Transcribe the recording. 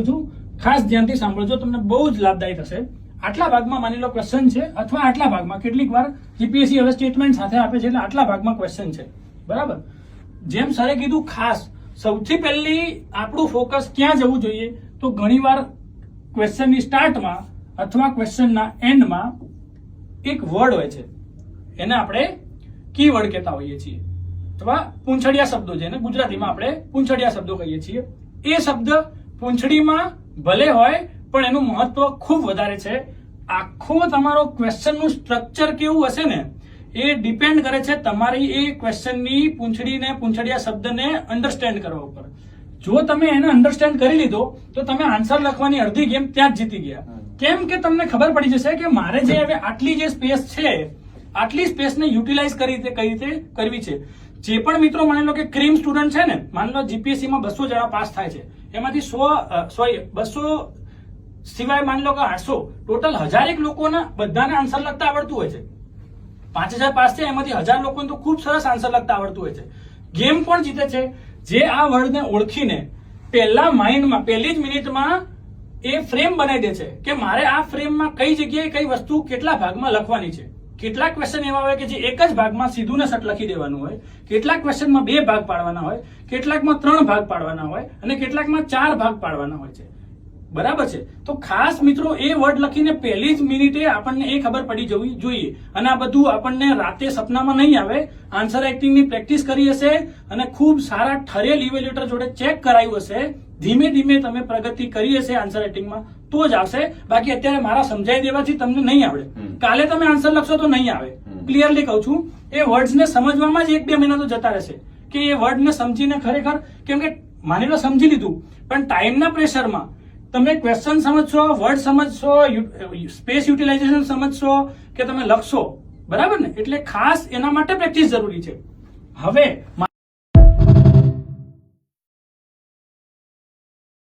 છું. ખાસ ધ્યાનથી સાંભળજો, તમને બહુ જ લાભદાયી થશે. આટલા ભાગમાં માની લો ક્વેશ્ચન છે, અથવા આટલા ભાગમાં કેટલીક વાર જીપીએસસી હવે સ્ટેટમેન્ટ સાથે આપે છે એટલે આટલા ભાગમાં ક્વેશ્ચન છે. બરાબર? જેમ સરે કીધું, ખાસ સૌથી પહેલી આપણું ફોકસ ક્યાં જવું જોઈએ? તો ઘણીવાર ક્વેશ્ચનની સ્ટાર્ટમાં અથવા ક્વેશ્ચનના એન્ડમાં એક વર્ડ હોય છે. એને આપણે કીવર્ડ કહેતા હોઈએ છીએ. અથવા પૂંછડિયા શબ્દો જેને ગુજરાતીમાં આપણે પૂંછડિયા શબ્દો કહીએ છીએ. એ શબ્દ પૂંછડીમાં ભલે હોય પણ એનું મહત્વ ખૂબ વધારે છે. આખો તમારો ક્વેશ્ચનનું સ્ટ્રક્ચર કેવું હશે ને એ ડિપેન્ડ કરે છે તમારી એ ક્વેશ્ચનની પૂંછડીને પૂંછડિયા શબ્દને અન્ડરસ્ટેન્ડ કરવા ઉપર. જો તમે એને અન્ડરસ્ટેન્ડ કરી લીધો તો તમે આન્સર લખવાની અડધી ગેમ ત્યાં જ જીતી ગયા. કેમ કે તમને ખબર પડી જશે કે મારે જે હવે આટલી જે સ્પેસ છે આટલી સ્પેસને યુટિલાઇઝ કરી રીતે કઈ રીતે કરવી છે. જે પણ મિત્રો માની લો કે ક્રીમ સ્ટુડન્ટ છે ને માની લો જીપીએસસીમાં બસો જણા પાસ થાય છે. એમાંથી સો સોરી, બસો સિવાય માની લો કે આઠસો, ટોટલ હજારેક લોકોના બધાને આન્સર લખતા આવડતું હોય છે. પાંચ હજાર પાસ છે એમાંથી હજાર લોકોને તો ખૂબ સરસ આન્સર લખતા આવડતું હોય છે. ગેમ કોણ જીતે છે? જે આ વર્ડને ઓળખીને પહેલા માઇન્ડમાં, પહેલી જ મિનિટમાં એ ફ્રેમ બનાવી દે છે કે મારે આ ફ્રેમમાં કઈ જગ્યાએ કઈ વસ્તુ કેટલા ભાગમાં લખવાની છે. કેટલાક ક્વેશ્ચન એવા હોય કે જે એક જ ભાગમાં સીધું ને સટ લખી દેવાનું હોય, કેટલાક ક્વેશ્ચનમાં બે ભાગ પાડવાના હોય, કેટલાકમાં ત્રણ ભાગ પાડવાના હોય અને કેટલાકમાં ચાર ભાગ પાડવાના હોય છે. બરાબર છે? તો ખાસ મિત્રો એ વર્ડ લખીને પહેલી જ મિનિટે આપણને એ ખબર પડી જવી જોઈએ. અને આ બધું આપણને રાતે સપનામાં નહીં આવે. આન્સર રાઇટિંગની પ્રેક્ટિસ કરી હશે અને ખૂબ સારા ઠરેલ ઇવેલ્યુએટર જોડે ચેક કરાયું હશે. ધીમે ધીમે તમે પ્રગતિ કરી હશે આન્સર રાઇટિંગમાં તો જ આવશે. બાકી અત્યારે મારા સમજાઈ દેવાથી તમને નહીં આવડે. કાલે તમે આન્સર લખશો તો નહીં આવે. ક્લિયરલી કહું છું એ વર્ડ્સને સમજવામાં જ એક બે મહિના તો જતા રહેશે. કે એ વર્ડને સમજીને ખરેખર કેમ કે માની લો સમજી લીધું પણ ટાઈમના પ્રેશરમાં તમે ક્વેશ્ચન સમજશો વર્ડ સમજશો સ્પેસ યુટિલાઇઝેશન સમજશો કે તમે લખશો. બરાબર ને? એટલે ખાસ એના માટે પ્રેક્ટિસ જરૂરી છે. હવે